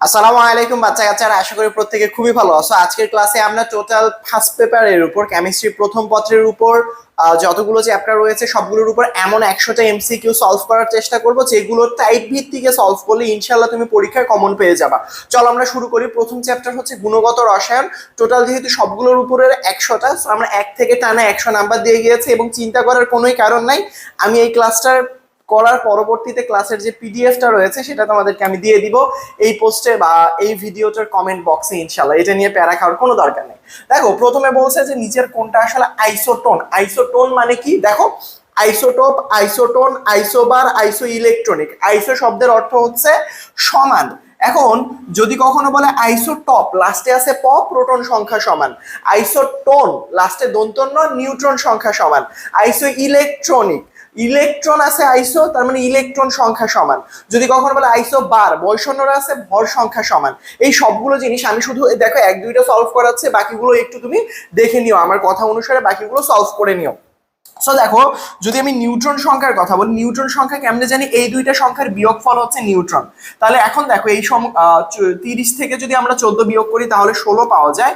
আসসালামু আলাইকুম, বাচ্চা কাচ্চারা, আশা করি প্রত্যেকে খুবই ভালো আছো। আজকের ক্লাসে আমরা টোটাল ফার্স্ট পেপারের উপর কেমিস্ট্রি প্রথম পত্রের উপর যতগুলো চ্যাপ্টার রয়েছে, সবগুলোর উপর এমন একশোটা এমসিকিউ সলভ করার চেষ্টা করব, যেগুলো টাইপ ভিত্তিকে সলভ করলে ইনশাল্লাহ তুমি পরীক্ষায় কমন পেয়ে যাবা। চলো আমরা শুরু করি। প্রথম চ্যাপ্টার হচ্ছে গুণগত রসায়ন। টোটাল যেহেতু সবগুলোর উপরের একশোটা আমরা এক থেকে টানা একশো নাম্বার দিয়ে গিয়েছি এবং চিন্তা করার কোনোই কারণ নাই। আমি এই ক্লাসটার করার পরবর্তীতে ক্লাসের যে পিডিএফটা রয়েছে, সেটা তোমাদেরকে আমি দিয়ে দিব এই পোস্টে বা এই ভিডিওটার কমেন্ট বক্সে ইনশাল্লাহ এটা নিয়ে প্যারা খাওয়ার কোনো দরকার নেই। দেখো, প্রথমে বলছে যে নিচের কোনটা আসলে আইসোটোন। আইসোটোন মানে কি? দেখো, isotope, isotone, isobar isoelectronic iso শব্দের অর্থ হচ্ছে সমান। এখন, যদি কখনো বলে আইসোটপ, লাস্টে আছে প, প্রোটন সংখ্যা সমান। আইসোটোন, লাস্টে দন্তন্য, নিউট্রন সংখ্যা সমান। আইসো ইলেকট্রনিক ইলেকট্রন আছে আইসো, তার মানে ইলেকট্রন সংখ্যা সমান। যদি কখনো বলে আইসো বার, বৈষণ্যরা আছে ভর সংখ্যা সমান। এই সবগুলো জিনিস আমি শুধু, দেখো, এক দুইটা সলভ করাচ্ছে, বাকিগুলো একটু তুমি দেখে নিও, আমার কথা অনুসারে বাকিগুলো সলভ করে নিও। সো দেখো, যদি আমি নিউট্রন সংখ্যার কথা বলি নিউট্রন সংখ্যা কেমনে জানি এই দুইটা সংখ্যার বিয়োগ ফল হচ্ছে নিউট্রন তাহলে এখন দেখো, এই সম তিরিশ থেকে যদি আমরা চোদ্দ বিয়োগ করি, তাহলে ষোলো পাওয়া যায়।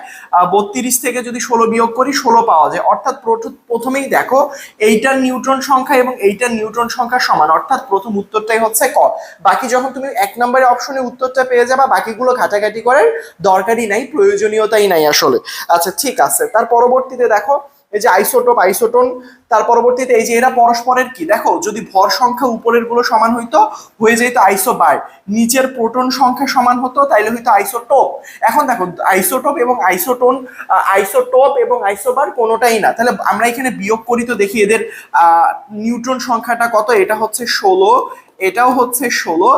বত্রিশ থেকে যদি ষোলো বিয়োগ করি, ষোলো পাওয়া যায়। অর্থাৎ প্রথ- প্রথমেই দেখো, এইটার নিউট্রন সংখ্যা এবং এইটার নিউট্রন সংখ্যা সমান। অর্থাৎ প্রথম উত্তরটাই হচ্ছে ক। বাকি যখন তুমি এক নম্বরের অপশনে উত্তরটা পেয়ে যাবা, বাকিগুলো ঘাটাঘাটি করার দরকারই নাই, প্রয়োজনীয়তাই নাই আসলে। আচ্ছা ঠিক আছে। তার পরবর্তীতে দেখো এই যে আইসোটোপ, আইসোটোন, তার পরবর্তীতে এই যে এরা পরস্পরের কি? দেখো, যদি ভর সংখ্যা উপরেরগুলো সমান হইতো, হয়ে যেত আইসোবার নিচের প্রোটন সংখ্যা সমান হতো, তাইলে হইতো আইসোটোপ। এখন দেখো, আইসোটোপ এবং আইসোটোন আইসোটোপ এবং আইসোবার কোনোটাই না। তাহলে আমরা এখানে বিয়োগ করি তো দেখি এদের নিউট্রন সংখ্যাটা কত? এটা হচ্ছে ষোলো এটাও হচ্ছে ষোলো,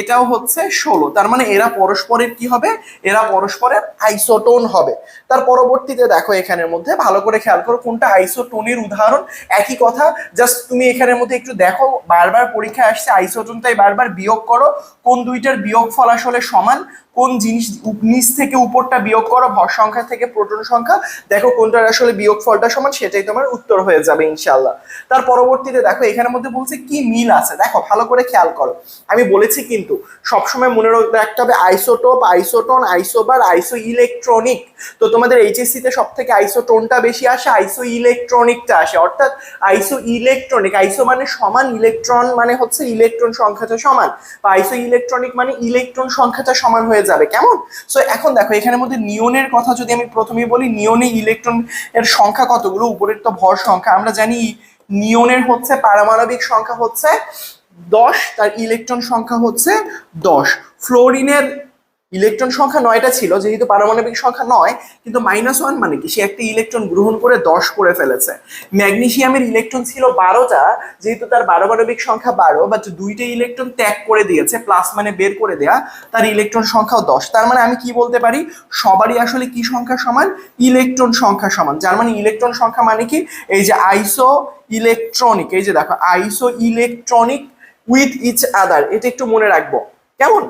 এটাও হচ্ছে ষোলো। তার মানে এরা পরস্পরের কি হবে? এরা পরস্পরের আইসোটোন হবে। তার পরবর্তীতে দেখো এখানের মধ্যে, ভালো করে খেয়াল করো কোনটা আইসোটোনের উদাহরণ। একই কথা জাস্ট তুমি এখানের মধ্যে একটু দেখো, বারবার পরীক্ষায় আসছে আইসোটোন তাই বারবার বিয়োগ করো, কোন দুইটার বিয়োগ ফল আসলে সমান? কোন জিনিস নিচ থেকে উপরটা বিয়োগ করো ভর সংখ্যা থেকে প্রোটন সংখ্যা, দেখো কোনটার আসলে বিয়োগ ফলটা সমান, সেটাই তোমার উত্তর হয়ে যাবে ইনশাল্লাহ তার পরবর্তীতে দেখো এখানের মধ্যে বলছে কি মিল আছে। দেখো, ভালো করে খেয়াল করো। আমি বলেছি কিন্তু, সবসময় মনে রাখতে হবে isotope, isotone, isobar isoelectronic তো তোমাদের এইচএসসি তে সব থেকে আইসোটোনটা বেশি আসে আইসো ইলেকট্রনিকটা আসে। অর্থাৎ আইসো ইলেকট্রনিক আইসো মানে সমান, ইলেকট্রন মানে হচ্ছে ইলেকট্রন সংখ্যাটা সমান। বা আইসো ইলেকট্রনিক মানে ইলেকট্রন সংখ্যাটা সমান হয়ে যাবে, কেমন? সো এখন দেখো, এখানের মধ্যে নিয়নের কথা যদি আমি প্রথমেই বলি, নিয়নে ইলেকট্রন এর সংখ্যা কতগুলো? উপরের তো ভর সংখ্যা। আমরা জানি নিয়নের হচ্ছে পারমাণবিক সংখ্যা হচ্ছে দশ, তার ইলেকট্রন সংখ্যা হচ্ছে দশ। ফ্লোরিনের ইলেকট্রন সংখ্যা নয়টা ছিল, যেহেতু পারমাণবিক সংখ্যা নয়, কিন্তু মাইনাস ওয়ান মানে কি? সে একটা ইলেকট্রন গ্রহণ করে দশ করে ফেলেছে। ম্যাগনেসিয়ামের ইলেকট্রন ছিল বারোটা, যেহেতু তার পারমাণবিক সংখ্যা বারো বাট দুইটা ইলেকট্রন ত্যাগ করে দিয়েছে প্লাস মানে বের করে দেয়া, তার ইলেকট্রন সংখ্যাও দশ। তার মানে আমি কি বলতে পারি? সবারই আসলে কি সংখ্যা সমান? ইলেকট্রন সংখ্যা সমান। যার মানে ইলেকট্রন সংখ্যা মানে কি? এই যে আইসো ইলেকট্রনিক এই যে দেখো আইসো ইলেকট্রনিক উইথ ইচ আদার এটা একটু মনে রাখব। কেমন?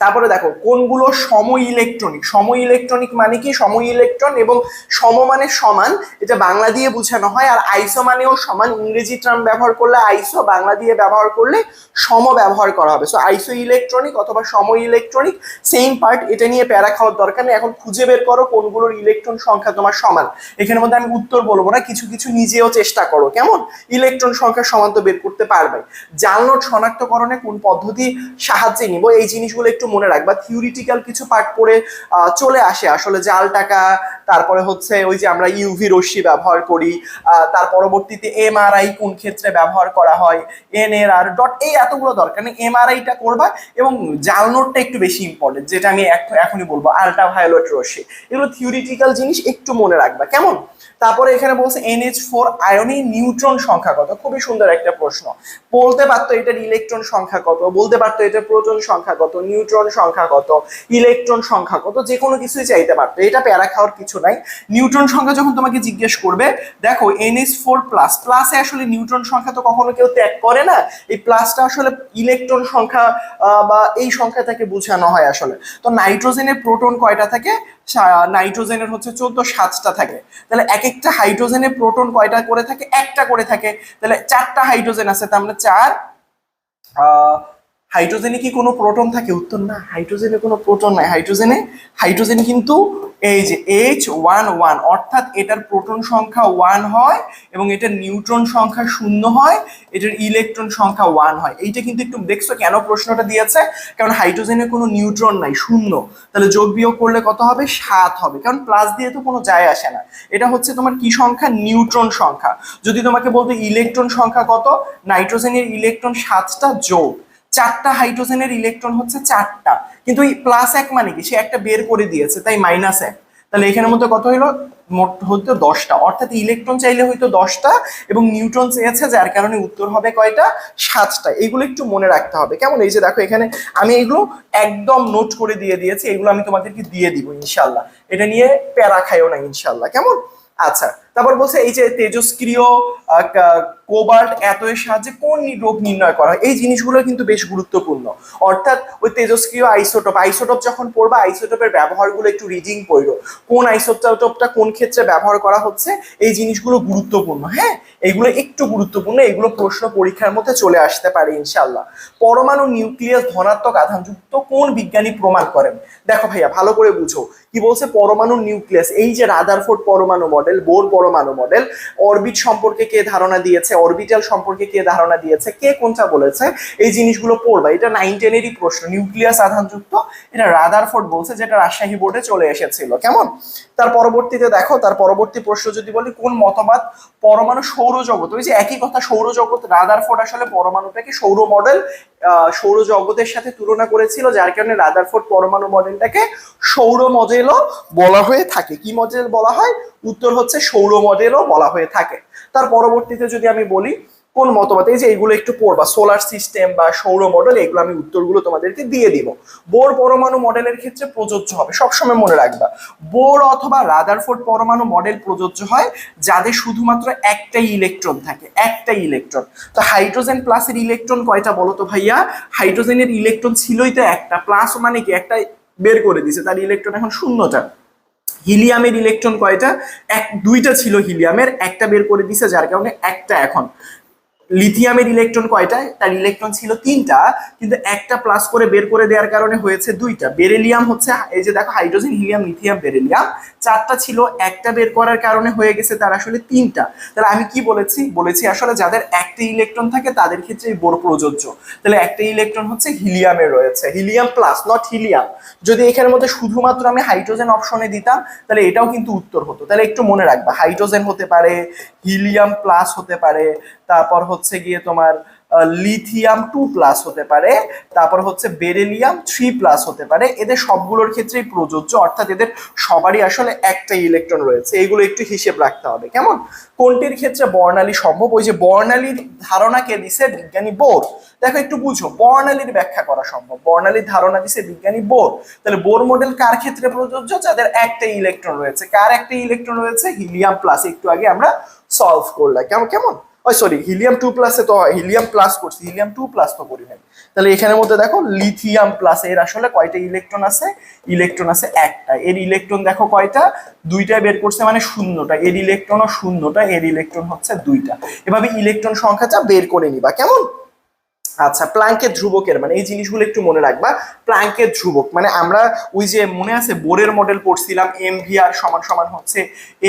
তারপরে দেখো, কোনগুলো সম ইলেকট্রনিক সম ইলেকট্রনিক মানে কি? সম ইলেকট্রন এবং সম মানে সমান, এটা বাংলা দিয়ে বোঝানো হয়, আর আইসো মানেও সমান। ইংরেজি টার্ম ব্যবহার করলে আইসো, বাংলা দিয়ে ব্যবহার করলে সম ব্যবহার করা হবে। সো আইসো ইলেকট্রনিক অথবা সম ইলেকট্রনিক সেম পার্ট এটা নিয়ে প্যারা খাওয়ার দরকার নেই। এখন খুঁজে বের করো কোনগুলোর ইলেকট্রন সংখ্যা তোমার সমান। এখানের মধ্যে আমি উত্তর বলব না, কিছু কিছু নিজেও চেষ্টা করো। কেমন? ইলেকট্রন সংখ্যা সমান তো বের করতে পারবে। জাল নোট শনাক্তকরণে কোন পদ্ধতি সাহায্যে নিব? এই জিনিসগুলো একটু মনে রাখবা থিওরিটিক্যাল কিছু পার্ট পড়ে চলে আসে। আসলে জাল টাকা তারপরে হচ্ছে ওই যে আমরা ইউভি রশ্মি ব্যবহার করি তার পরবর্তীতে এমআরআই কোন ক্ষেত্রে ব্যবহার করা হয় এন এর আর ডট এই এতগুলো দরকার নেই। এমআরআইটা করবা এবং জাল নোটটা একটু বেশি ইম্পর্টেন্ট যেটা আমি এখনই বলব আলট্রা ভায়োলেট রশ্মি। এগুলো থিওরিটিক্যাল জিনিস একটু মনে রাখবা। কেমন? তারপরে এখানে বলছে এনএইচ ফোর আয়নে নিউট্রন সংখ্যা কত? খুবই সুন্দর একটা প্রশ্ন। বলতে পারতো এটার ইলেকট্রন সংখ্যা কত? বলতে পারতো এটার প্রোটন সংখ্যা কত? নিউট্রন সংখ্যা কত? ইলেকট্রন সংখ্যা কত? যে কোনো কিছুই চাইতে পারতো। এটা প্যারা খাওয়ার কিছু নাই। নিউট্রন সংখ্যা যখন তোমাকে জিজ্ঞেস করবে, দেখো এনএস ফোর প্লাস প্লাসে আসলে নিউট্রন সংখ্যা তো কখনো কেউ ত্যাগ করে না। এই প্লাসটা আসলে ইলেকট্রন সংখ্যা বা এই সংখ্যাটাকে বোঝানো হয় আসলে। তো নাইট্রোজেনের প্রোটন কয়টা থাকে? নাইট্রোজেনের হচ্ছে চোদ্দ সাতটা থাকে। তাহলে এক একটা হাইড্রোজেনের প্রোটন কয়টা করে থাকে? একটা করে থাকে। তাহলে চারটা হাইড্রোজেন আছে, তার মানে চার হাইড্রোজেনে কি কোনো প্রোটন থাকে? উত্তর না, হাইড্রোজেনে কোনো প্রোটন নাই। হাইড্রোজেনে, হাইড্রোজেন কিন্তু এই যে এইচ ওয়ান ওয়ান অর্থাৎ এটার প্রোটন সংখ্যা ওয়ান হয় এবং এটার নিউট্রন সংখ্যা শূন্য হয়, এটার ইলেকট্রন সংখ্যা ওয়ান হয়। এইটা কিন্তু একটু দেখছ কেন প্রশ্নটা দিয়েছে? কারণ হাইড্রোজেনে কোনো নিউট্রন নাই, শূন্য। তাহলে যোগ বিয়োগ করলে কত হবে? সাত হবে। কারণ প্লাস দিয়ে তো কোনো যায় আসে না। এটা হচ্ছে তোমার কি সংখ্যা? নিউট্রন সংখ্যা। যদি তোমাকে বলতো ইলেকট্রন সংখ্যা কত? নাইট্রোজেনের ইলেকট্রন সাতটা যোগ। চারটা হাইড্রোজেনের ইলেকট্রন হচ্ছে চারটা। কিন্তু এই প্লাস এক মানে কি? সে একটা বের করে দিয়েছে, তাই মাইনাস এক। তাহলে এখানের মধ্যে কত হইল? মোট হতো দশটা। অর্থাৎ ইলেকট্রন চাইলে হয়তো দশটা এবং নিউট্রন চেয়েছে, যার কারণে উত্তর হবে কয়টা? সাতটা। এগুলো একটু মনে রাখতে হবে। কেমন? এই যে দেখো, এখানে আমি এগুলো একদম নোট করে দিয়ে দিয়েছি। এগুলো আমি তোমাদেরকে দিয়ে দিব, ইনশাল্লাহ। এটা নিয়ে প্যারা খাইও না, ইনশাল্লাহ। কেমন? আচ্ছা। তারপর বলছে এই যে তেজস্ক্রিয় কোবাল্ট এত এর সাহায্যে কোন রোগ নির্ণয় করা হয়? এই জিনিসগুলো কিন্তু বেশ গুরুত্বপূর্ণ। অর্থাৎ ওই তেজস্ক্রিয় আইসোটোপ আইসোটোপ যখন পড়বা, আইসোটোপের ব্যবহারগুলো একটু রিডিং পড়ো। কোন আইসোটোপটা কোন ক্ষেত্রে ব্যবহার করা হচ্ছে, এই জিনিসগুলো গুরুত্বপূর্ণ হ্যাঁ? এগুলো একটু গুরুত্বপূর্ণ, এগুলো প্রশ্ন পরীক্ষার মধ্যে চলে আসতে পারে ইনশাল্লাহ পরমাণু নিউক্লিয়াস ধনাত্মক আধানযুক্ত কোন বিজ্ঞানী প্রমাণ করেন? দেখো ভাইয়া, ভালো করে বুঝো। কি বলছে? পরমাণু নিউক্লিয়াস, এই যে রাদারফোর্ড পরমাণু মডেল বোর মডেল অরবিট সম্পর্কে কে ধারণা দিয়েছে অরবিটাল সম্পর্কে কে ধারণা দিয়েছে, কে কোনটা বলেছে, এই জিনিসগুলো পড়বা। এটা নাইন টেনেরই প্রশ্ন নিউক্লিয়াস আধানযুক্ত, এটা রাদারফোর্ড বলছে যেটা রাজশাহী বোর্ডে চলে এসেছিল। কেমন? তার পরবর্তীতে দেখো, তার পরবর্তী প্রশ্ন যদি বলি, কোন মতবাদ পরমাণু সৌরজগৎ? ওই যে একই কথা, সৌরজগৎ রাদারফোর্ড আসলে পরমাণুটাকে সৌর মডেল সৌরজগতের সাথে তুলনা করেছিল, যার কারণে রাদারফোর্ড পরমাণু মডেলটাকে সৌর মডেলও বলা হয়ে থাকে। কি মডেল বলা হয়? উত্তর হচ্ছে সৌর মডেলও বলা হয়ে থাকে। তার পরবর্তীতে যদি আমি বলি, কোন মতবাদ? এই যে এগুলো একটু পড়বা সোলার সিস্টেম বা সৌর মডেল এগুলো আমি উত্তরগুলো তোমাদেরকে দিয়ে দিব। বোর পরমাণু মডেলের ক্ষেত্রে প্রযোজ্য হবে, সবসময় মনে রাখবা। বোর অথবা রাদারফোর্ড পরমাণু মডেল প্রযোজ্য হয় যাদের শুধুমাত্র একটাই ইলেকট্রন থাকে, একটাই ইলেকট্রন তো হাইড্রোজেন প্লাসের ইলেকট্রন কয়টা বলো তো ভাইয়া? হাইড্রোজেনের ইলেকট্রন ছিলই তো একটা প্লাস মানে কি? একটা বের করে দিছে, তার ইলেকট্রন এখন শূন্যটা। হিলিয়ামের ইলেকট্রন কয়টা? এক, দুইটা ছিল হিলিয়ামের, একটা বের করে দিছে, যার কারণে একটা এখন। লিথিয়ামের ইলেকট্রন কয়টা? তার ইলেকট্রন ছিল তিনটা, কিন্তু একটা প্লাস করে বের করে দেওয়ার কারণে হয়েছে দুইটা। বেরেলিয়াম হচ্ছে, এই যে দেখো হাইড্রোজেন হিলিয়াম লিথিয়াম বেরেলিয়াম চারটা ছিল, একটা বের করার কারণে হয়ে গেছে তার আসলে তিনটা। তাহলে আমি কি বলেছি? বলেছি আসলে যাদের একটা ইলেকট্রন থাকে তাদের ক্ষেত্রে এই বোর প্রযোজ্য। তাহলে একটা ইলেকট্রন হচ্ছে হিলিয়ামের রয়েছে। হিলিয়াম প্লাস নট হিলিয়াম যদি এখানের মধ্যে শুধুমাত্র আমি হাইড্রোজেন অপশনে দিতাম, তাহলে এটাও কিন্তু উত্তর হতো। তাহলে একটু মনে রাখবা হাইড্রোজেন হতে পারে হিলিয়াম প্লাস হতে পারে তারপর হচ্ছে গিয়ে তোমার লিথিয়াম টু প্লাস হতে পারে, তারপর হচ্ছে বেরেলিয়াম থ্রি প্লাস হতে পারে, এদের সবগুলোর ক্ষেত্রেই প্রযোজ্য, অর্থাৎ এদের সবারই আসলে একটা ইলেকট্রন রয়েছে এগুলো একটু হিসেব রাখতে হবে, কেমন? কোনটির ক্ষেত্রে বর্ণালী সম্ভব? ওই যে বর্ণালীর ধারণা কে দিছে? বিজ্ঞানী বোর। দেখো, একটু বুঝো, বর্ণালীর ব্যাখ্যা করা সম্ভব, বর্ণালীর ধারণা দিছে বিজ্ঞানী বোর। তাহলে বোর মডেল কার ক্ষেত্রে প্রযোজ্য? যাদের একটা ইলেকট্রন রয়েছে। কার একটা ইলেকট্রন রয়েছে? হিলিয়াম প্লাস একটু আগে আমরা সলভ করলাম, কেমন কেমন? ওই সরি হিলিয়াম টু প্লাসে তো হিলিয়াম প্লাস করছি হিলিয়াম টু প্লাস তো করি নাই। তাহলে এখানের মধ্যে দেখো লিথিয়াম প্লাস এর আসলে কয়টা ইলেকট্রন আছে? ইলেকট্রন আছে একটা। এর ইলেকট্রন দেখো কয়টা? দুইটা বের করছে মানে শূন্যটা। এর ইলেকট্রনও শূন্যটা, এর ইলেকট্রন হচ্ছে দুইটা। এভাবে ইলেকট্রন সংখ্যাটা বের করে নিবা, কেমন? আচ্ছা প্লাঙ্কের ধ্রুবকের মানে এই জিনিসগুলো একটু মনে রাখবা। প্লাঙ্কের ধ্রুবক মানে আমরা ওই যে মনে আছে বোরের মডেল পড়ছিলাম এম ভি আর সমান সমান হচ্ছে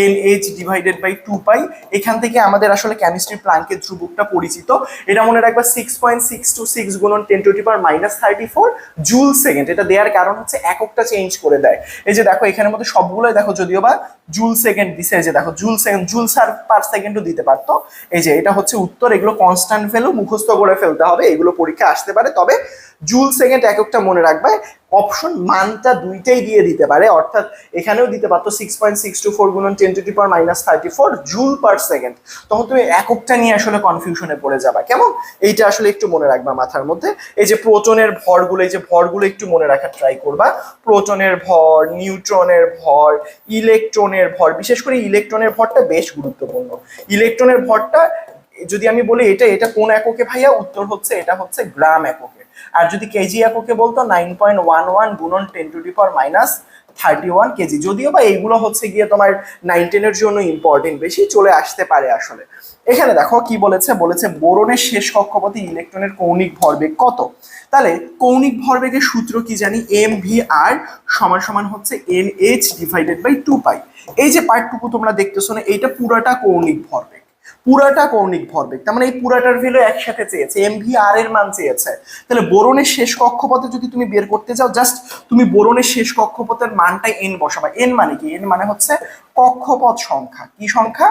N H divided by two pi এখান থেকে আমাদের আসলে কেমিস্ট্রি প্লাঙ্কের ধ্রুবকটা পরিচিত। এটা মনে রাখবা six point six two six গুণন ten to power minus thirty four joule second এটা দেওয়ার কারণ হচ্ছে এককটা চেঞ্জ করে দেয়। এই যে দেখো, এখানের মধ্যে সবগুলোই দেখো, যদিও বা জুল সেকেন্ড দিছে যে দেখো জুল সেকেন্ড জুল সার পার সেকেন্ডও দিতে পারতো। এই যে এটা হচ্ছে উত্তর, এগুলো কনস্ট্যান্ট ভ্যালু মুখস্থ করে ফেলতে হবে। এগুলো পরীক্ষা আসতে পারে। তবে জুল সেকেন্ড এককটা মনে রাখবে অপশন মানটা দুইটাই দিয়ে দিতে পারে। অর্থাৎ এখানেও দিতে পারতো six point six two four গুণন ten to power minus thirty four joule per second তখন তুমি এককটা নিয়ে আসলে কনফিউশনে পড়ে যাবা। কেমন? এইটা আসলে একটু মনে রাখবা মাথার মধ্যে। এই যে প্রোটনের ভরগুলো, এই যে ভরগুলো একটু মনে রাখার ট্রাই করবা। প্রোটনের ভর নিউট্রনের ভর ইলেকট্রনের ভর, বিশেষ করে ইলেকট্রনের ভরটা বেশ গুরুত্বপূর্ণ। ইলেকট্রনের ভরটা যদি আমি বলি এটা এটা কোন এককে ভাইয়া? উত্তর হচ্ছে এটা হচ্ছে গ্রাম এককে। আর যদি কেজি এককে বলতো নাইন পয়েন্ট ওয়ান ওয়ান গুণন ten to the minus thirty one KG. যদিও বা এইগুলো হচ্ছে গিয়ে তোমার নাইন টেনের জন্য ইম্পর্টেন্ট বেশি চলে আসতে পারে আসলে। এখানে দেখো কি বলেছে? বলেছে বোরনের শেষ কক্ষপথে ইলেকট্রনের কৌণিক ভরবেগ কত? তাহলে কৌণিক ভরবেগের সূত্র কি জানি? এম ভি আর সমান সমান হচ্ছে N H divided by two pi এই যে পার্টটুকু তোমরা দেখতেছো না, এইটা পুরাটা কৌণিক ভরবেগ। পুরাটা কৌণিক ভরবেগ। তার মানে এই পুরাটার ভ্যালু একসাথে চেয়েছে এম ভি আর এর মান চেয়েছে। তাহলে বোরনের শেষ কক্ষপথে যদি তুমি বের করতে যাও জাস্ট তুমি বোরনের শেষ কক্ষপথের মানটা এন বসাবা। এন মানে কি? এন মানে হচ্ছে কক্ষপথ সংখ্যা। কি সংখ্যা?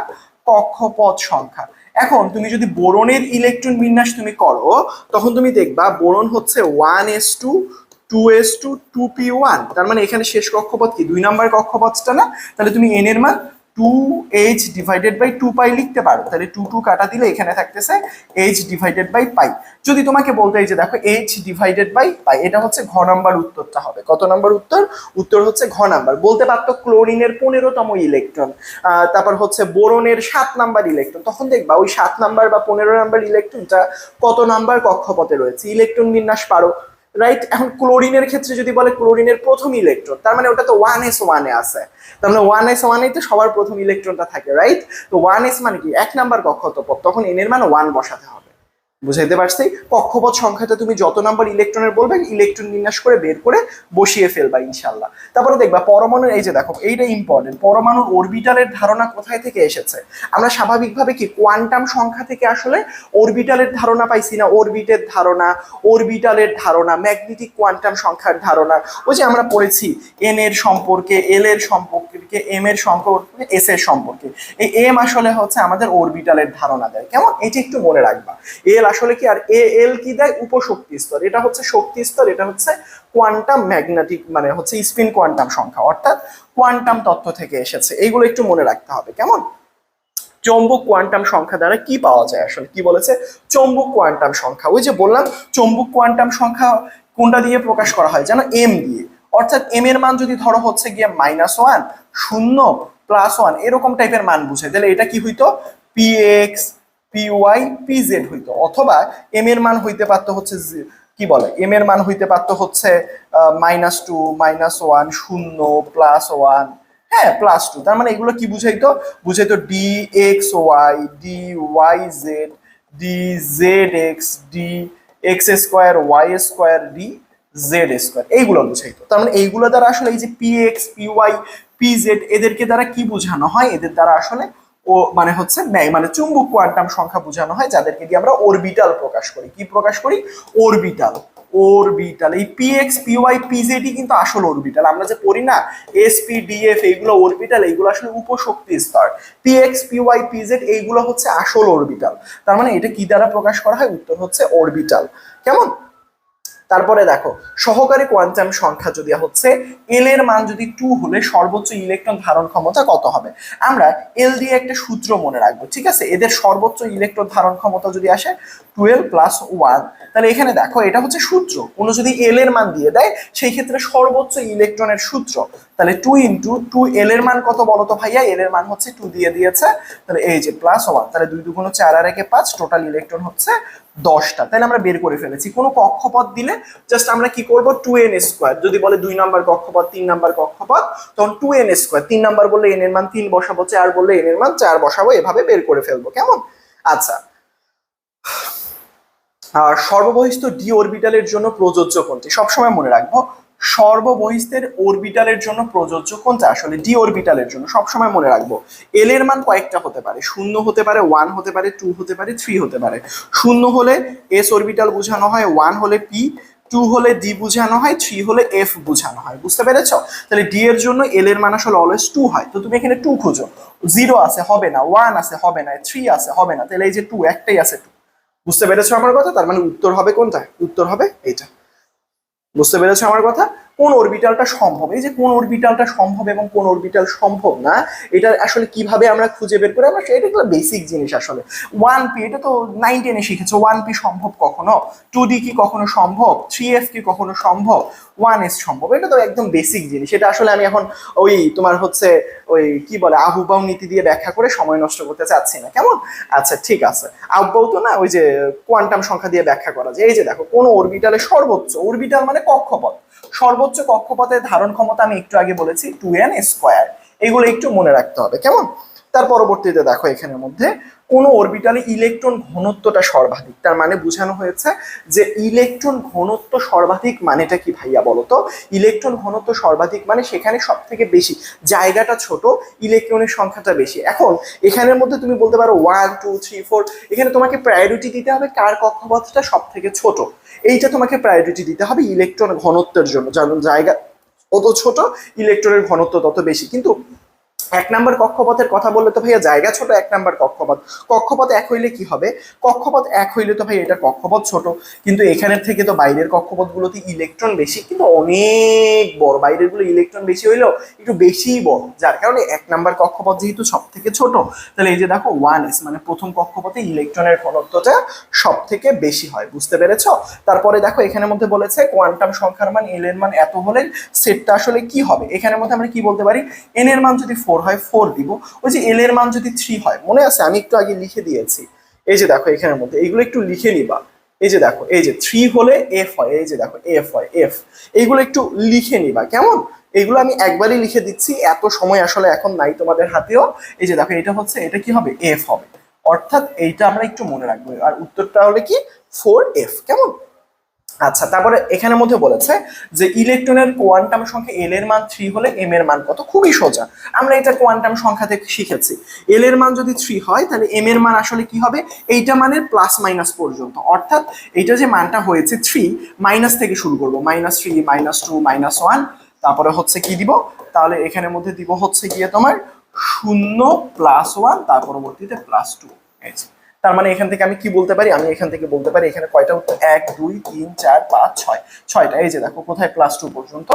কক্ষপথ সংখ্যা। এখন তুমি যদি বোরনের ইলেকট্রন বিন্যাস তুমি করো, তখন তুমি দেখবা বোরন হচ্ছে one S two two S two two P one তার মানে এখানে শেষ কক্ষপথ কি? দুই নাম্বার কক্ষপথটা না? তাহলে তুমি এন এর মান two H divided by two pi লিখতে পারো। তাহলে টু টু কাটা দিলে এখানে থাকতেছে এইচ ডিভাইডেড বাই পাই যদি তোমাকে বলতে যে দেখো এইচ ডিভাইডেড বাই পাই এটা হচ্ছে ঘ নাম্বার উত্তরটা হবে। কত নাম্বার উত্তর? উত্তর হচ্ছে ঘ নাম্বার। বলতে পারতো ক্লোরিনের পনেরোতম ইলেকট্রন তারপর হচ্ছে বোরনের সাত নাম্বার ইলেকট্রন তখন দেখবা ওই সাত নাম্বার বা পনেরো নাম্বার ইলেকট্রনটা কত নাম্বার কক্ষপথে রয়েছে? ইলেকট্রন বিন্যাস পারো। রাইট এখন ক্লোরিনের ক্ষেত্রে যদি বলে ক্লোরিনের প্রথম ইলেকট্রন তার মানে ওটা তো ওয়ান এস ওয়ানে আছে। তার মানে ওয়ান এস ওয়ানে তো সবার প্রথম ইলেকট্রনটা থাকে রাইট তো ওয়ান এস মানে কি? এক নাম্বার কক্ষপথ, তখন এনের মানে ওয়ান বসাতে হবে। বুঝাইতে পারছি। কক্ষপথ সংখ্যাটা তুমি যত নাম্বার ইলেকট্রনের বলবে ইলেকট্রন বিন্যাস করে বের করে বসিয়ে ফেলবা ইনশাল্লাহ তারপরে দেখবা পরমাণুর, এই যে দেখো, এইটা ইম্পর্টেন্ট পরমাণুর অরবিটালের ধারণা কোথায় থেকে এসেছে? আমরা স্বাভাবিকভাবে কি কোয়ান্টাম সংখ্যা থেকে আসলে অরবিটালের ধারণা পাইছি না? অরবিটের ধারণা অরবিটালের ধারণা ম্যাগনেটিক কোয়ান্টাম সংখ্যার ধারণা। ওই যে আমরা পড়েছি এন এর সম্পর্কে এল এর সম্পর্কে এম এর সম্পর্কে এস এর সম্পর্কে। এই এম আসলে হচ্ছে আমাদের অরবিটালের ধারণা দেয়। কেমন? এটা একটু মনে রাখবা। এল আসলে কি আর এ এল কি দেয়? উপশক্তি স্তর। এটা হচ্ছে শক্তি স্তর, এটা হচ্ছে কোয়ান্টাম ম্যাগনেটিক মানে হচ্ছে স্পিন কোয়ান্টাম সংখ্যা। অর্থাৎ কোয়ান্টাম তত্ত্ব থেকে এসেছে। এইগুলো একটু মনে রাখতে হবে, কেমন? চৌম্বক কোয়ান্টাম সংখ্যা দ্বারা কি পাওয়া যায় আসলে? কি বলেছে? চৌম্বক কোয়ান্টাম সংখ্যা। ওই যে বললাম, চৌম্বক কোয়ান্টাম সংখ্যা কোনটা দিয়ে প্রকাশ করা হয়? যেন এম দিয়ে। অর্থাৎ এম এর মান যদি ধরো হচ্ছে গিয়ে মাইনাস ওয়ান শূন্য প্লাস ওয়ান এরকম টাইপের মান বুঝে তাহলে এটা কি হইতো? P X P Y P Z হইতো, অথবা এম এর মান হইতে পারতো হচ্ছে কি বলে? এম এর মান হইতে পারতো হচ্ছে মাইনাস টু মাইনাস ওয়ান শূন্য প্লাস ওয়ান হ্যাঁ প্লাস টু তার মানে এগুলো কি বুঝাইতো? বুঝাইতো D X Y D Y Z D Z X D X square Y square D Z square এইগুলো বুঝাইতো। তার মানে এইগুলো দ্বারা আসলে এই যে P X P Y P Z এদেরকে দ্বারা কি বোঝানো হয়? এদের দ্বারা আসলে ও মানে হচ্ছে ন্যায় মানে চুম্বক কোয়ান্টাম সংখ্যা বোঝানো হয়, যাদেরকে দিয়ে আমরা অরবিটাল প্রকাশ করি। কি প্রকাশ করি? অরবিটাল অরবিটাল এই P X P Y P জেডই কিন্তু আসল অরবিটাল আমরা যে পড়ি না এস পি ডি এফ এইগুলো অরবিটাল এইগুলো আসলে উপশক্তি স্তর। P X P Y P Z এইগুলো হচ্ছে আসল অরবিটাল তার মানে এটা কি দ্বারা প্রকাশ করা হয়? উত্তর হচ্ছে অরবিটাল কেমন? তারপরে দেখো, সহকারী কোয়ান্টাম সংখ্যা যদি হচ্ছে এল এর মান যদি টু হলে সর্বোচ্চ ইলেকট্রন ধারণ ক্ষমতা কত হবে? আমরা এল দিয়ে একটা সূত্র মনে রাখব, ঠিক আছে? এদের সর্বোচ্চ ইলেকট্রন ধারণ ক্ষমতা যদি আসে টুয়েলভ প্লাস ওয়ান তাহলে এখানে দেখো, এটা হচ্ছে সূত্র। কোনো যদি এল এর মান দিয়ে দেয়, সেই ক্ষেত্রে সর্বোচ্চ ইলেকট্রনের সূত্র। তাহলে টু ইন্টু টু এল এর মান কত বলো তো ভাইয়া? এল এর মান হচ্ছে টু দিয়ে দিয়েছে। তাহলে এই যে প্লাস ওয়ান তাহলে দুই দুগুণ হচ্ছে আর একে পাঁচ টোটাল ইলেকট্রন হচ্ছে দশটা। তাহলে আমরা বের করে ফেলেছি। কোনো কক্ষপথ দিলে জাস্ট আমরা কি করব? টু এন স্কোয়ার যদি বলে দুই নাম্বার কক্ষপথ, তিন নাম্বার কক্ষপথ, তখন টু এন স্কোয়ার তিন নাম্বার বললে এন এর মান তিন বসাবো, চার বললে এন এর মান চার বসাবো, এভাবে বের করে ফেলব। কেমন? আচ্ছা। আর ডি অরবিটালের জন্য প্রযোজ্য কোনটি? সবসময় মনে রাখব সর্ববহিস্থের অরবিটালের জন্য প্রযোজ্য কোনটা? আসলে ডি অরবিটালের জন্য। সবসময় মনে রাখব এল এর মান কয়েকটা হতে পারে। শূন্য হতে পারে ওয়ান হতে পারে টু হতে পারে থ্রি হতে পারে। শূন্য হলে এস অরবিটাল বোঝানো হয় ওয়ান হলে পি টু হলে ডি বোঝানো হয় থ্রি হলে এফ বোঝানো হয়। বুঝতে পেরেছ? তাহলে ডি এর জন্য এল এর মান আসলে অলওয়েজ টু হয়। তো তুমি এখানে টু খুঁজো। জিরো আছে, হবে না। ওয়ান আছে, হবে না। থ্রি আছে, হবে না। তাহলে এই যে টু একটাই আছে টু বুঝতে পেরেছ আমার কথা? তার মানে উত্তর হবে কোনটা? উত্তর হবে এটা বুঝতে পেরেছ আমার কথা? কোন অরবিটালটা সম্ভব? এই যে কোন অরবিটালটা সম্ভব এবং কোন অরবিটাল সম্ভব না, এটা আসলে কীভাবে আমরা খুঁজে বের করি আমরা এটা একটা বেসিক জিনিস আসলে। ওয়ান পি এটা তো নাইন টেনে শিখেছো ওয়ান পি সম্ভব কখনো? টু ডি কি কখনো সম্ভব? থ্রি এফ কি কখনো সম্ভব? ওয়ান এস সম্ভব? এটা তো একদম বেসিক জিনিস। এটা আসলে আমি এখন ওই তোমার হচ্ছে ওই কি বলে আহুবাউ নীতি দিয়ে ব্যাখ্যা করে সময় নষ্ট করতে চাচ্ছি না। কেমন? আচ্ছা ঠিক আছে। আহুবাউ তো না, ওই যে কোয়ান্টাম সংখ্যা দিয়ে ব্যাখ্যা করা যায়। এই যে দেখো, কোন অরবিটালে সর্বোচ্চ অরবিটাল মানে কক্ষপথ। সর্বোচ্চ সর্বোচ্চ কক্ষপথের ধারণ ক্ষমতা আমি একটু আগে বলেছি টু এন স্কোয়ার এগুলো একটু মনে রাখতে হবে, কেমন? তার পরবর্তীতে দেখো এখানের মধ্যে কোন অরবিটালে ইলেকট্রন ঘনত্বটা সর্বাধিক। তার মানে বোঝানো হয়েছে যে ইলেকট্রন ঘনত্ব সর্বাধিক মানেটা কি ভাইয়া বলো তো ইলেকট্রন ঘনত্ব সর্বাধিক মানে সেখানে সব থেকে বেশি, জায়গাটা ছোট ইলেকট্রনের সংখ্যাটা বেশি। এখন এখানের মধ্যে তুমি বলতে পারো ওয়ান টু থ্রি ফোর এখানে তোমাকে প্রায়োরিটি দিতে হবে কার কক্ষপথটা সব থেকে ছোট। এইটা তোমাকে প্রায়োরিটি দিতে হবে ইলেকট্রন ঘনত্বের জন্য। জায়গা অত ছোট ইলেকট্রনের ঘনত্ব তত বেশি। কিন্তু এক নাম্বার কক্ষপথের কথা বললে তো ভাইয়া জায়গা ছোট, এক নাম্বার কক্ষপথ। কক্ষপথ এক হইলে কি হবে? কক্ষপথ এক হইলে তো ভাই এটা কক্ষপথ ছোট। কিন্তু এখানের থেকে তো বাইরের কক্ষপথগুলোতে ইলেকট্রন বেশি, কিন্তু অনেক বড়। বাইরেরগুলো ইলেকট্রন বেশি হইলেও একটু বেশিই বড়। যার কারণে এক নাম্বার কক্ষপথ যেহেতু সব থেকে ছোট, তাহলে এই যে দেখো ওয়ান এস মানে প্রথম কক্ষপথে ইলেকট্রনের ঘনত্বটা সব থেকে বেশি হয়। বুঝতে পেরেছ? তারপরে দেখো এখানের মধ্যে বলেছে কোয়ান্টাম সংখ্যার মান এল এর মান এত হলে সেটটা আসলে কি হবে? এখানের মধ্যে আমরা কি বলতে পারি? এন এর মান যদি ফোর হয় ফোর দিব। ওই যে এল এর মান যদি থ্রি হয়, মনে আছে? আমি একটু আগে লিখে দিয়েছি। এই যে দেখো, এখানের মধ্যে। এইগুলো একটু লিখে নিবা। এই যে দেখো, এই যে থ্রি হলে এফ হয়, এই যে দেখো এফ হয় এফ এইগুলো একটু লিখে নিবা, কেমন? এগুলো আমি একবারই লিখে দিচ্ছি। এত সময় আসলে এখন নাই তোমাদের হাতেও। এই যে দেখো, এটা হচ্ছে, এটা কি হবে? এফ হবে। অর্থাৎ এইটা আমরা একটু মনে রাখব। আর উত্তরটা হলে কি? ফোর এফ কেমন? আচ্ছা তারপরে এখানের মধ্যে বলেছে যে ইলেকট্রনের কোয়ান্টাম সংখ্যা এল এর মান থ্রি হলে এম এর মান কত? খুবই সোজা। আমরা এটা কোয়ান্টাম সংখ্যা থেকে শিখেছি। এল এর মান যদি থ্রি হয়, তাহলে এম এর মান আসলে কি হবে? এইটা মানের প্লাস মাইনাস পর্যন্ত। অর্থাৎ এইটা যে মানটা হয়েছে থ্রি মাইনাস থেকে শুরু করব। Minus three minus two minus one তারপরে হচ্ছে কি দিব? তাহলে এখানের মধ্যে দিব হচ্ছে গিয়ে তোমার শূন্য প্লাস ওয়ান তার পরবর্তীতে প্লাস টু তার মানে এখান থেকে আমি কি বলতে পারি? আমি এখান থেকে বলতে পারি, এখানে কয়টা উত্তর? এক, দুই, তিন, চার, পাঁচ, ছয়। ছয়টা, এই যে দেখো, কোথায় প্লাস টু পর্যন্ত?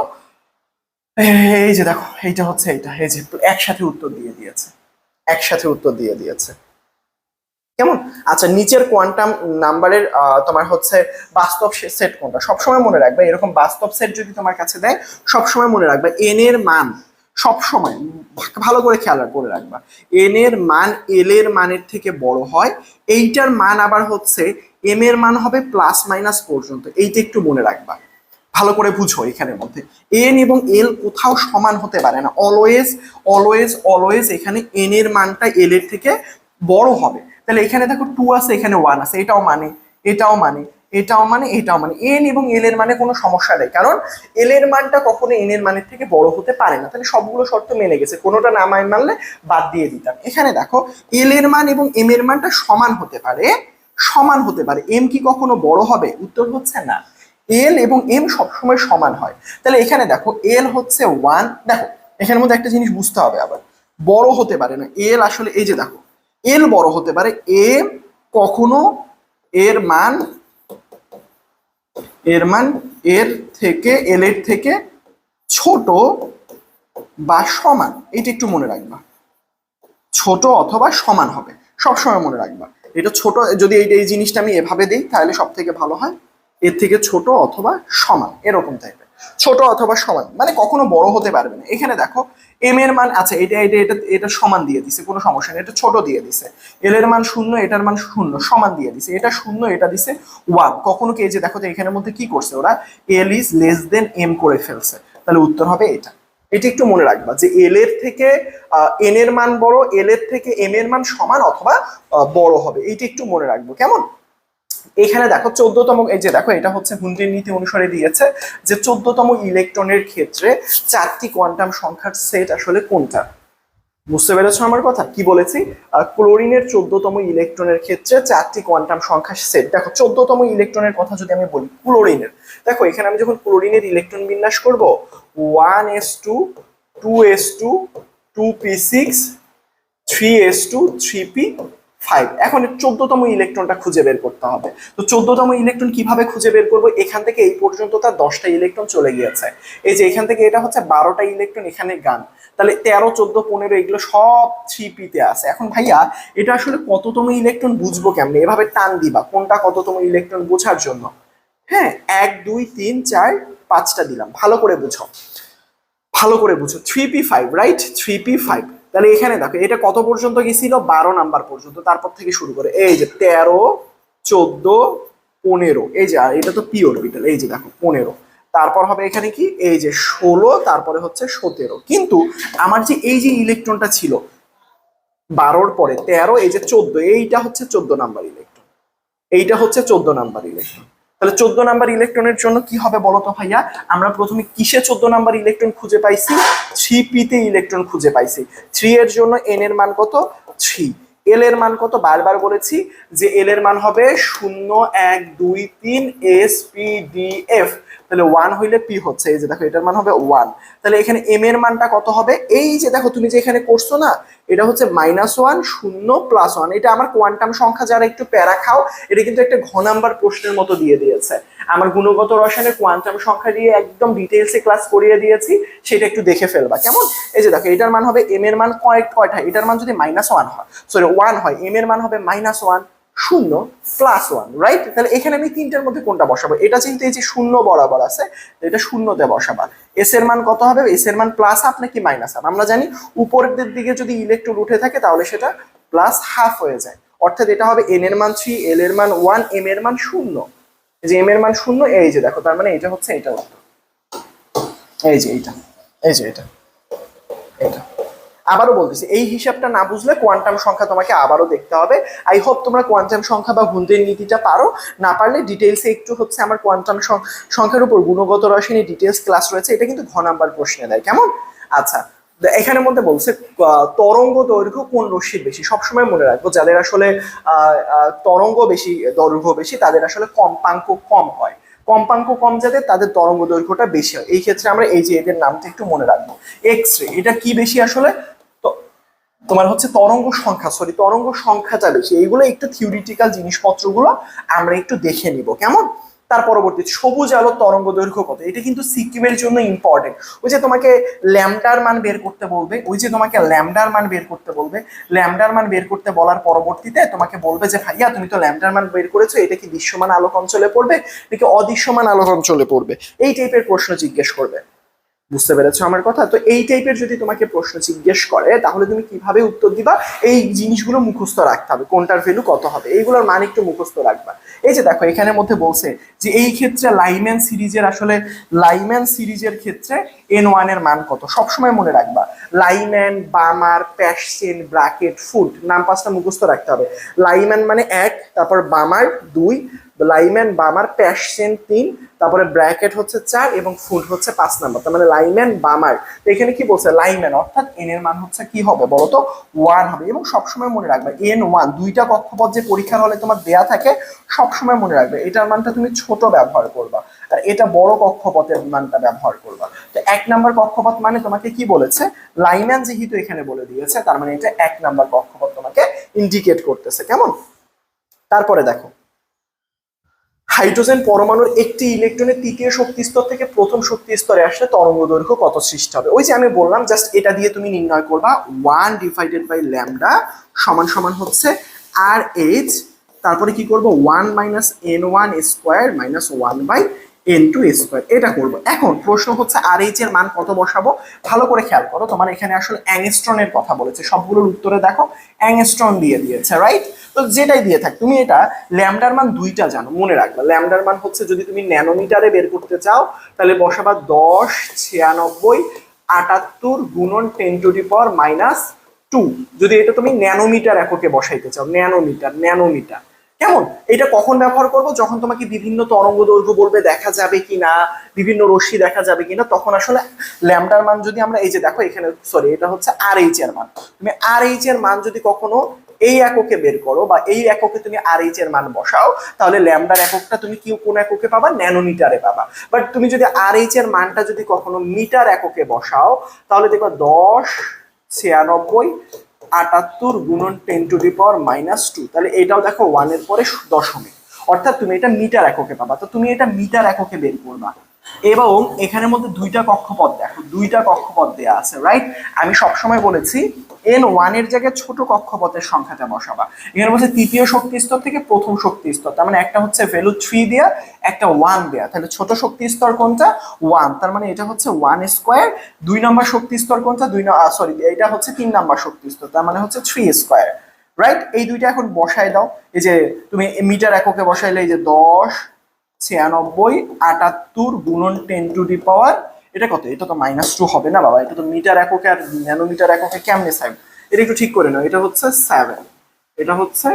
এই যে দেখো, এইটা হচ্ছে এইটা, এই যে একসাথে উত্তর দিয়ে দিয়েছে। একসাথে উত্তর দিয়ে দিয়েছে। কেমন? আচ্ছা নিচের কোয়ান্টাম নাম্বারের তোমার হচ্ছে বাস্তব সেট কোনটা? সবসময় মনে রাখবে, এরকম বাস্তব সেট যদি তোমার কাছে দেয়, সবসময় মনে রাখবে এন এর মান সব সময় ভালো করে খেয়াল করে রাখবা। এন এর মান এল এর মানের থেকে বড় হয়, এইটার মান আবার হচ্ছে এম এর মান হবে প্লাস মাইনাস পর্যন্ত, এইটা একটু মনে রাখবা। ভালো করে বুঝো এখানের মধ্যে। এন এবং এল কোথাও সমান হতে পারে না। অলওয়েজ অলওয়েজ অলওয়েজ এখানে এন এর মানটা এল এর থেকে বড় হবে। তাহলে এখানে দেখো টু আছে, এখানে ওয়ান আছে, এটাও মানে এটাও মানে। এটাও মানে এটাও মানে এন এবং এল এর মানে কোনো সমস্যা নেই। কারণ এল এর মানটা কখনো এন এর মানের থেকে বড় হতে পারে না। তাহলে সবগুলো শর্ত মেনে গেছে। কোনোটা না মান মানলে বাদ দিয়ে দিতাম। এখানে দেখো এল এর মান এবং এম এর মানটা সমান হতে পারে, সমান হতে পারে। এম কি কখনো বড় হবে? উত্তর হচ্ছে না। এল এবং এম সবসময় সমান হয়। তাহলে এখানে দেখো এল হচ্ছে ওয়ান দেখো, এখানের মধ্যে একটা জিনিস বুঝতে হবে আবার। বড় হতে পারে না। এল আসলে এই যে দেখো এল বড় হতে পারে। এম কখনো এর মান এর মান এর থেকে এল এর থেকে ছোট বা সমান। এটা একটু মনে রাখবা। ছোট অথবা সমান হবে। সবসময় মনে রাখবা। এটা ছোট, যদি এই এই জিনিসটা আমি এভাবে দিই, তাহলে সব থেকে ভালো হয়। এর থেকে ছোট অথবা সমান, এরকম টাইপের ছোট অথবা সমান মানে কখনো বড় হতে পারবে না। এখানে দেখো এম এর মান আচ্ছা এটা এটা এটা এটা সমান দিয়ে দিছে, কোনো সমস্যা নেই, এটা ছোট দিয়ে দিছে। এল এর মান শূন্য, এটার মান শূন্য, সমান দিয়ে দিছে, এটা শূন্য, এটা দিছে ওয়ান কখনো কে যে দেখো তো এখানের মধ্যে কি করছে ওরা? L is less than M করে ফেলছে। তাহলে উত্তর হবে এটা। এটা একটু মনে রাখবা যে এল এর থেকে এন এর মান বড় এল এর থেকে এম এর মান সমান অথবা বড় হবে। এইটা একটু মনে রাখব, কেমন? এখানে দেখো চোদ্দতম, এই যে দেখো, এটা হচ্ছে হুন্ডির নীতি অনুসারে দিয়েছে যে চোদ্দতম ইলেকট্রনের ক্ষেত্রে চারটি কোয়ান্টাম সংখ্যার সেট আসলে কোনটা? বুঝতে পেরেছ আমার কথা? কি বলেছি? ক্লোরিনের চোদ্দতম ইলেকট্রনের ক্ষেত্রে চারটি কোয়ান্টাম সংখ্যার সেট। দেখো, চোদ্দতম ইলেকট্রনের কথা যদি আমি বলি, ক্লোরিনের। দেখো, এখানে আমি যখন ক্লোরিনের ইলেকট্রন বিন্যাস করব, one S two two S two two P six, three S two, three P five এখন চোদ্দতম ইলেকট্রনটা খুঁজে বের করতে হবে। তো চোদ্দতম ইলেকট্রন কীভাবে খুঁজে বের করব? এখান থেকে এই পর্যন্ত তার দশটা ইলেকট্রন চলে গিয়েছে। এই যে এখান থেকে এটা হচ্ছে বারোটা ইলেকট্রন এখানে গান। তাহলে তেরো, চোদ্দ, পনেরো এগুলো সব থ্রি পিতে আছে। এখন ভাইয়া, এটা আসলে কততম ইলেকট্রন বুঝব কেমনে? এভাবে টান দিবা, কোনটা কততম ইলেকট্রন বোঝার জন্য। হ্যাঁ এক, দুই, তিন, চার, পাঁচটা দিলাম। ভালো করে বুঝো। ভালো করে বুঝো। Three P five, right? Three P five. তাহলে এখানে দেখো, এটা কত পর্যন্ত গেছিল? বারো নাম্বার পর্যন্ত। তারপর থেকে শুরু করে, এই যে তেরো, চোদ্দ, পনেরো। এই যে এটা তো পি অরবিটাল এই যে দেখো, পনেরো। তারপর হবে এখানে কি? এই যে ষোলো, তারপরে হচ্ছে সতেরো। কিন্তু আমার যে এই যে ইলেকট্রনটা ছিল, বারোর পরে তেরো, এই যে চোদ্দ, এইটা হচ্ছে চোদ্দ নাম্বার ইলেকট্রন এইটা হচ্ছে চোদ্দ নাম্বার ইলেকট্রন তাহলে চোদ্দ নাম্বার ইলেকট্রনের জন্য কি হবে বলতো ভাইয়া? আমরা প্রথমে কিসে চোদ্দ নাম্বার ইলেকট্রন খুঁজে পাইছি? থ্রি পিতে ইলেকট্রন খুঁজে পাইছি। থ্রি এর জন্য এন এর মান কত? থ্রি। এল এর মান কত? বারবার বলেছি যে এল এর মান হবে শূন্য এক দুই তিন এস পি ডি এফ তাহলে ওয়ান হইলে পি হচ্ছে। এই যে দেখো, এটার মান হবে ওয়ান তাহলে এখানে এম এর মানটা কত হবে? এই যে দেখো, তুমি যে এখানে করছ না, এটা হচ্ছে মাইনাস ওয়ান শূন্য প্লাস ওয়ান এটা আমার কোয়ান্টাম সংখ্যা, যারা একটু প্যারা খাও, এটা কিন্তু একটা ঘ নাম্বার প্রশ্নের মতো দিয়ে দিয়েছে। আমার গুণগত রসায়নের কোয়ান্টাম সংখ্যা দিয়ে একদম ডিটেলসে ক্লাস করিয়ে দিয়েছি, সেটা একটু দেখে ফেলবা, কেমন? এই যে দেখো, এটার মান হবে এম এর মান কয়েক, কয়টা? এটার মান যদি মাইনাস ওয়ান হয় সরি ওয়ান হয় এম এর মান হবে মাইনাস ওয়ান শূন্য প্লাস ওয়ান রাইট তাহলে এখানে আমি তিনটার মধ্যে কোনটা বসাবো? এটা যেহেতু এই যে শূন্য বরাবর আছে, এটা শূন্যতে বসাবা। এস এর মান কত হবে? এস এর মান প্লাস আপ নাকি মাইনাস আপ আমরা জানি উপরের দিকে যদি ইলেকট্রন উঠে থাকে, তাহলে সেটা প্লাস হাফ হয়ে যায়। অর্থাৎ এটা হবে এন এর মান থ্রি এল এর মান ওয়ান এম এর মান শূন্য। যে এম এর মান শূন্য, এই যে দেখো, তার মানে এটা হচ্ছে এটা উত্তর এই যে এইটা এই যে এটা এটা। আবারও বলতেছি, এই হিসাবটা না বুঝলে কোয়ান্টাম সংখ্যা তোমাকে আবারও দেখতে হবে। আই হোপ তোমরা কোয়ান্টাম সংখ্যা বা গুণদের নীতিটা পারো। না পারলে ডিটেলসে একটু হচ্ছে আমার কোয়ান্টাম সংখ্যার উপর গুণগত রসায়নের ডিটেলস ক্লাস রয়েছে, এটা কিন্তু ঘ নাম্বার প্রশ্নে দেয়, কেমন? আচ্ছা এখানের মধ্যে বলছে তরঙ্গ দৈর্ঘ্য কোন রশ্মির বেশি? সবসময় মনে রাখব, যাদের আসলে তরঙ্গ বেশি, দৈর্ঘ্য বেশি, তাদের আসলে কম্পাঙ্ক কম হয়। কম্পাঙ্ক কম যাদের তাদের তরঙ্গ দৈর্ঘ্যটা বেশি হয়। এই ক্ষেত্রে আমরা এই যে এদের নামটা একটু মনে রাখব। এক্স রে এটা কি বেশি আসলে? তোমার হচ্ছে তরঙ্গ সংখ্যা সরি তরঙ্গ সংখ্যাটা বেশি। এইগুলো একটু থিওরিটিক্যাল জিনিসপত্রগুলো আমরা একটু দেখে নিব। কেমন? তার পরবর্তী সবুজ আলো তরঙ্গ দৈর্ঘ্য কত? এটা কিন্তু সিকিমের জন্য ইম্পর্টেন্ট ওই যে তোমাকে ল্যামডার মান বের করতে বলবে, ওই যে তোমাকে ল্যামডার মান বের করতে বলবে, ল্যামডার মান বের করতে বলার পরবর্তীতে তোমাকে বলবে যে, ভাইয়া, তুমি তো ল্যামডার মান বের করেছ, এটা কি দৃশ্যমান আলোক অঞ্চলে পড়বে নাকি অদৃশ্যমান আলোক অঞ্চলে পড়বে? এই টাইপের প্রশ্ন জিজ্ঞেস করবে। বুঝতে পেরেছ আমার কথা? তো এই টাইপের যদি তোমাকে প্রশ্ন জিজ্ঞেস করে, তাহলে তুমি কীভাবে উত্তর দিবা? এই জিনিসগুলো মুখস্থ রাখতে হবে। কোনটার ভ্যালু কত হবে? এইগুলোর মান একটু মুখস্থ রাখবা। এই যে দেখো এখানের মধ্যে বলছে যে এই ক্ষেত্রে লাইম্যান সিরিজের আসলে লাইম্যান সিরিজের ক্ষেত্রে এন ওয়ানের মান কত? সবসময় মনে রাখবা। Lyman Balmer Paschen Brackett Pfund নাম পাঁচটা মুখস্থ রাখতে হবে। লাইম্যান মানে এক, তারপর বামার দুই লাইম্যান বামার প্যাশচেন তিন, তারপরে ব্র্যাকেট হচ্ছে চার এবং ফুড হচ্ছে পাঁচ নাম্বার। তার মানে লাইম্যান বামার। তো এখানে কি বলছে? লাইম্যান অর্থাৎ এন এর মান হচ্ছে কি হবে বলতো? ওয়ান হবে। এবং সবসময় মনে রাখবে এন ওয়ান দুইটা কক্ষপথ যে পরীক্ষার হলে তোমার দেয়া থাকে, সবসময় মনে রাখবে, এটার মানটা তুমি ছোট ব্যবহার করবা। আর এটা বড় কক্ষপথের মানটা ব্যবহার করবা। তো এক নাম্বার কক্ষপথ মানে তোমাকে কি বলেছে? লাইম্যান যেহেতু এখানে বলে দিয়েছে, তার মানে এটা এক নাম্বার কক্ষপথ তোমাকে ইন্ডিকেট করতেছে। কেমন? তারপরে দেখো। হাইড্রোজেন পরমাণুর একটি ইলেকট্রনের তৃতীয় শক্তি স্তর থেকে প্রথম শক্তি স্তরে আসলে তরঙ্গ দৈর্ঘ্য কত সৃষ্টি হবে? ওই যে আমি বললাম জাস্ট এটা দিয়ে তুমি নির্ণয় করবা ওয়ান ডিভাইডেড বাই ল্যামডা সমান সমান হচ্ছে আর এইচ তারপরে কি করব? One minus N one square minus one by N two square এটা করব। এখন প্রশ্ন হচ্ছে, আর এইচ এর মান কত বসাবো? ভালো করে খেয়াল করো, তোমার এখানে আসলে অ্যাংস্ট্রনের কথা বলেছে। সবগুলোর উত্তরে দেখো অ্যাংস্ট্রন দিয়ে দিয়েছে রাইট তো যেটাই দিয়ে থাক, তুমি এটা ল্যামডার মান দুইটা জানো, মনে রাখবা। ল্যামডার মান হচ্ছে যদি তুমি ন্যানোমিটারে বের করতে চাও, তাহলে বসাবা দশ, ছিয়ানব্বই, আটাত্তর গুণন ten to the power minus two যদি এটা তুমি ন্যানোমিটার এককে বসাইতে চাও, ন্যানোমিটার ন্যানোমিটার। কেমন? এটা কখন ব্যবহার করব? যখন তোমাকে বিভিন্ন তরঙ্গ দৈর্ঘ্য বলবে, দেখা যাবে কিনা বিভিন্ন রশ্মি দেখা যাবে কিনা তখন আসলে ল্যামডার মান যদি আমরা, এই যে দেখো এখানে সরি এটা হচ্ছে আর এইচ এর মান। তুমি আর এইচ এর মান যদি কখনো এই এককে বের করো বা এই এককে তুমি আর এইচ এর মান বসাও, তাহলে ল্যামডার এককটা তুমি কি কোন এককে পাবা? ন্যানোমিটারে পাবা। বাট তুমি যদি আর এইচ এর মানটা যদি কখনো মিটার এককে বসাও, তাহলে দেখো দশ ছিয়ানব্বই আটাত্তর গুণন ten to the power minus two তাহলে এটাও দেখো ওয়ানের পরে দশমিক। অর্থাৎ তুমি এটা মিটার এককে পাবা। তো তুমি এটা মিটার এককে বের করবা। এবং এখানের মধ্যে দুইটা কক্ষপথ দেখো, দুইটা কক্ষপথ দেয়া আছে রাইট আমি সবসময় বলেছি এন ওয়ানের জায়গায় ছোট কক্ষপথের সংখ্যাটা বসাবা। এখানে বলছে তৃতীয় শক্তি স্তর থেকে প্রথম শক্তি স্তর তার মানে একটা হচ্ছে ভ্যালু থ্রি দেয়া, একটা ওয়ান দেয়া। তাহলে ছোট শক্তি স্তর কোনটা? ওয়ান তার মানে এটা হচ্ছে ওয়ান স্কোয়ার দুই নম্বর শক্তি স্তর কোনটা? দুই সরি এটা হচ্ছে তিন নম্বর শক্তি স্তর তার মানে হচ্ছে থ্রি স্কোয়ার রাইট এই দুইটা এখন বসায় দাও, এই যে তুমি মিটার এককে বসাইলে, এই যে দশ ছিয়ানব্বই, আটাত্তর গুণন টেন টু দি পাওয়ার এটা কত? এটা তো মাইনাস টু হবে না বাবা, এটা তো মিটার এককে আর ন্যানোমিটার এককে কেমনে সাইন এটা একটু ঠিক করে নাও, এটা হচ্ছে সেভেন এটা হচ্ছে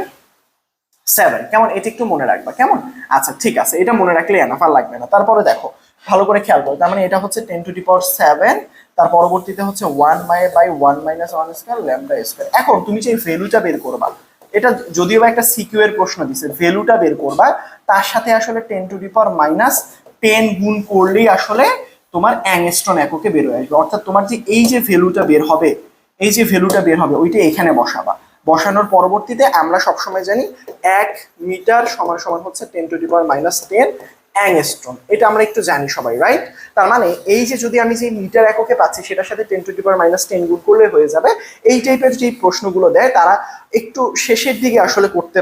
সেভেন কেমন? এটা একটু মনে রাখবা, কেমন? আচ্ছা ঠিক আছে, এটা মনে রাখলে এনাফ আর লাগবে না। তারপরে দেখো, ভালো করে খেয়াল করো, তার মানে এটা হচ্ছে ten to the power seven তার পরবর্তীতে হচ্ছে one my by one minus one square lambda square এখন তুমি যে ভ্যালুটা বের করবা এটা যদিও বা একটা সিকিউ এর প্রশ্ন দিছে, ভ্যালুটা বের করবা, তার সাথে আসলে ten to the power minus ten গুণ করলেই আসলে তোমার অ্যাংস্ট্রন এককে বের হয়ে আসবে। অর্থাৎ তোমার যে এই যে ভ্যালুটা বের হবে, এই যে ভ্যালুটা বের হবে, ওইটা এখানে বসাবা। বসানোর পরবর্তীতে আমরা সবসময় জানি এক মিটার সমান সমান হচ্ছে ten to the power minus ten angstrom এটা আমরা একটু জানি সবাই রাইট তার মানে এই যে যদি আমি যে মিটার এককে পাচ্ছি, সেটার সাথে ten to the minus ten গুণ করলে হয়ে যাবে। এই টাইপের যে প্রশ্নগুলো দেয়, তারা একটু শেষের দিকে আসলে করতে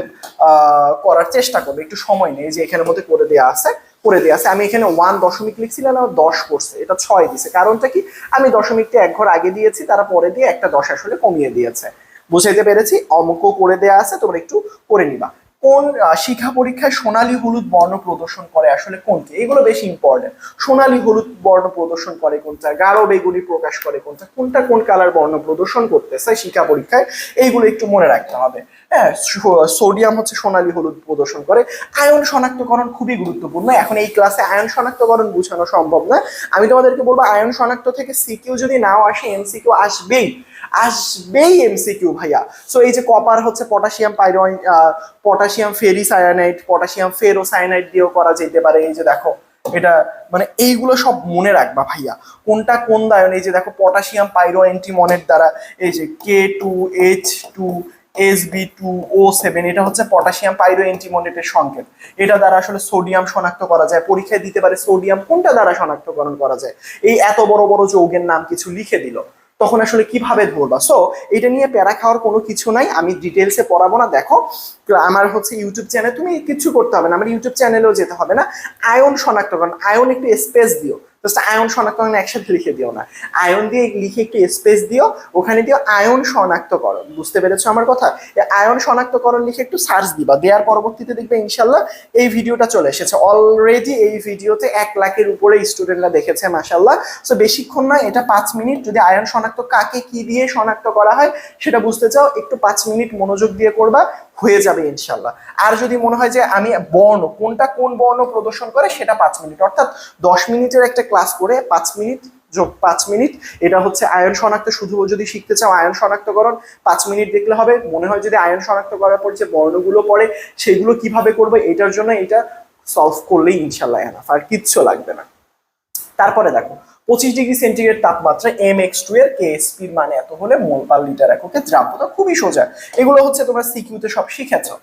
করার চেষ্টা করবে। একটু সময় নেই যে এখানের মধ্যে করে দেওয়া আছে, করে দেওয়া আছে। আমি এখানে ওয়ান দশমিক লিখছিলাম আর দশ করছে। এটা ছয় দিছে। কারণটা কি? আমি দশমিকটা এক ঘর আগে দিয়েছি, তারা পরে দিয়ে একটা দশ আসলে কমিয়ে দিয়েছে। বুঝাইতে পেরেছি? অঙ্কও করে দেয়া আছে, তোমরা একটু করে নিবা। কোন শিক্ষা পরীক্ষায় সোনালি হলুদ বর্ণ প্রদর্শন করে আসলে কোনটি? এগুলো বেশি ইম্পর্টেন্ট সোনালি হলুদ বর্ণ প্রদর্শন করে কোনটা? গাঢ় বেগুনি প্রকাশ করে কোনটা? কোনটা কোন কালার বর্ণ প্রদর্শন করতেছে শিক্ষা পরীক্ষায়? এইগুলো একটু মনে রাখতে হবে। হ্যাঁ সোডিয়াম হচ্ছে সোনালী হলুদ প্রদর্শন করে। আয়ন শনাক্তকরণ খুবই গুরুত্বপূর্ণ। এখন এই ক্লাসে আয়ন শনাক্তকরণ বোঝানো সম্ভব না আমি তোমাদেরকে বলব, আয়ন শনাক্ত থেকে সিকিউ যদি নাও আসে এমসিকিউ আসবেই। আসবেই এমসিকিউ ভাইয়া। সো এই যে কপার হচ্ছে পটাশিয়াম পাইরোইন potassium ferricyanide potassium ferrocyanide দিয়েও করা যেতে পারে। এই যে দেখো, এটা মানে এইগুলো সব মনে রাখবা ভাইয়া। কোনটা কোন দায়ন? এই যে দেখো পটাশিয়াম পাইরো অ্যান্টিমনের দ্বারা এই যে K two H two S B two O seven এটা হচ্ছে পটাশিয়াম পাইরো অ্যান্টিমনেটের সংকেত। এটা দ্বারা আসলে সোডিয়াম শনাক্ত করা যায়, পরীক্ষায় দিতে পারে সোডিয়াম কোনটা দ্বারা শনাক্তকরণ করা যায়। এই এত বড় বড় যৌগের নাম কিছু লিখে দিল। তখন আসলে কীভাবে ধরবা? সো এটা নিয়ে প্যারা খাওয়ার কোনো কিছু নাই, আমি ডিটেলসে পড়াবো না। দেখো, আমার হচ্ছে ইউটিউব চ্যানেল তুমি কিছু করতে হবে না। আমার ইউটিউব চ্যানেলেও যেতে হবে না। আয়ন শনাক্তকরণ আয়ন একটু স্পেস দিও। আয়ন শনাক্তকরণ একসাথে লিখে দিও না। আয়ন দিয়ে লিখে একটু স্পেস দিও, ওখানে দিও আয়ন শনাক্তকরণ। বুঝতে পেরেছ আমার কথা? আয়ন শনাক্তকরণ লিখে একটু সার্চ দিবা। দেওয়ার পরবর্তীতে দেখবে ইনশাল্লাহ এই ভিডিওটা চলে এসেছে। অলরেডি এই ভিডিওতে এক লাখের উপরে স্টুডেন্টরা দেখেছে মাসাল্লাহ সো বেশিক্ষণ না এটা পাঁচ মিনিট। যদি আয়ন শনাক্ত কাকে কি দিয়ে শনাক্ত করা হয়, সেটা বুঝতে চাও, একটু পাঁচ মিনিট মনোযোগ দিয়ে করবা। হয়ে যাবে ইনশাল্লাহ আর যদি মনে হয় যে আমি বর্ণ, কোনটা কোন বর্ণ প্রদর্শন করে সেটা পাঁচ মিনিট। অর্থাৎ দশ মিনিটের একটা ক্লাস করে পাঁচ মিনিট যোগ পাঁচ মিনিট, এটা হচ্ছে আয়ন শনাক্ত। শুধু যদি শিখতে চাও আয়ন শনাক্তকরণ, পাঁচ মিনিট দেখলে হবে। মনে হয় যদি আয়ন শনাক্ত করার পর যে বর্ণগুলো পড়ে, সেগুলো কীভাবে করবে, এটার জন্য এটা সলভ করলেই ইনশাল্লাহ এনাফ আর কিচ্ছু লাগবে না। তারপরে দেখো পঁচিশ ডিগ্রি সেন্টিগ্রেড তাপমাত্রা এম এক্স টু এর কেএসপির মানে এত হলে মোল পার লিটার এককে দ্রাব্যতা খুবই সোজা। এগুলো হচ্ছে তোমরা সিকিউতে সব শিখেছো।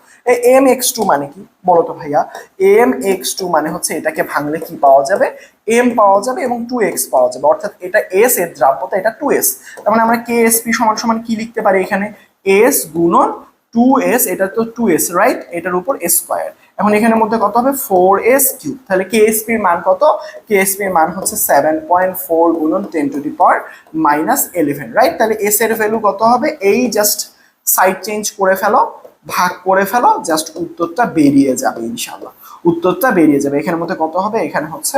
এম এক্স টু মানে কি? বলো তো ভাইয়া এম এক্স টু মানে হচ্ছে এটাকে ভাঙলে কি পাওয়া যাবে? এম পাওয়া যাবে এবং টু এক্স পাওয়া যাবে। অর্থাৎ এটা এস এর দ্রাব্যতা এটা টু এস তার মানে আমরা কেএসপি সমান সমান কি লিখতে পারি এখানে? এস গুণন টু এস এটা তো টু এস রাইট এটার উপর স্কোয়ার এখন এখানের মধ্যে কত হবে? ফোর এস কিউব তাহলে কেএসপির মান কত? কেএসপির মান হচ্ছে সেভেন পয়েন্ট ফোর গুণন ten to the power minus eleven right তাহলে এস এর ভ্যালু কত হবে? এই জাস্ট সাইড চেঞ্জ করে ফেলো, ভাগ করে ফেলো জাস্ট উত্তরটা বেরিয়ে যাবে ইনশাল্লাহ উত্তরটা বেরিয়ে যাবে। এখানের মধ্যে কত হবে? এখানে হচ্ছে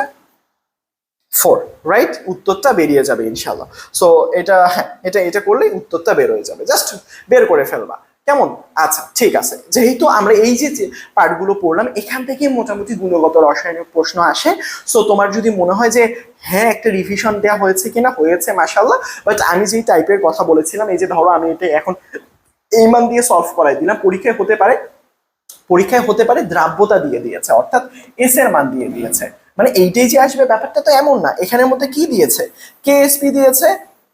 ফোর রাইট উত্তরটা বেরিয়ে যাবে ইনশাল্লাহ সো এটা হ্যাঁ এটা এটা করলেই উত্তরটা বের হয়ে যাবে। জাস্ট বের করে ফেলবা। কেমন? আচ্ছা ঠিক আছে। যেহেতু আমরা এই যে পার্টগুলো পড়লাম, এখান থেকে মোটামুটি গুণগত রসায়নের প্রশ্ন আসে। সো তোমার যদি মনে হয় যে হ্যাঁ একটা রিভিশন দেওয়া হয়েছে কিনা? হয়েছে মাসাল্লাহ বাট আমি যেই টাইপের কথা বলেছিলাম, এই যে ধরো, আমি এটা এখন এই মান দিয়ে সলভ করাই দিলাম, পরীক্ষায় হতে পারে, পরীক্ষায় হতে পারে দ্রাব্যতা দিয়ে দিয়েছে, অর্থাৎ এস এর মান দিয়ে দিয়েছে। মানে এইটাই যে আসবে, ব্যাপারটা তো এমন না। এখানের মধ্যে কি দিয়েছে? কে কেএসপি দিয়েছে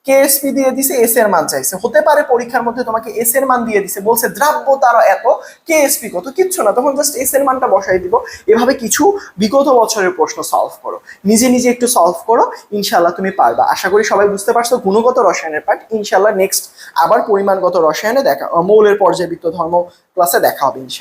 কেএসপি দিয়ে দিছে এস এর মান চাইছে। হতে পারে পরীক্ষার মধ্যে তোমাকে এস এর মান দিয়ে দিছে, বলছে দ্রাব্যতার এত কেএসপি কত, কিচ্ছু না। তখন জাস্ট এস এর মানটা বসাই দিব। এভাবে কিছু বিগত বছরের প্রশ্ন সলভ করো। নিজে নিজে একটু সলভ করো ইনশাল্লাহ তুমি পারবা। আশা করি সবাই বুঝতে পারছ, গুণগত রসায়নের পার্ট ইনশাল্লাহ নেক্সট আবার পরিমাণগত রসায়নে দেখা, মৌলের পর্যায়বৃত্ত ধর্ম ক্লাসে দেখা হবে ইনশাল্লাহ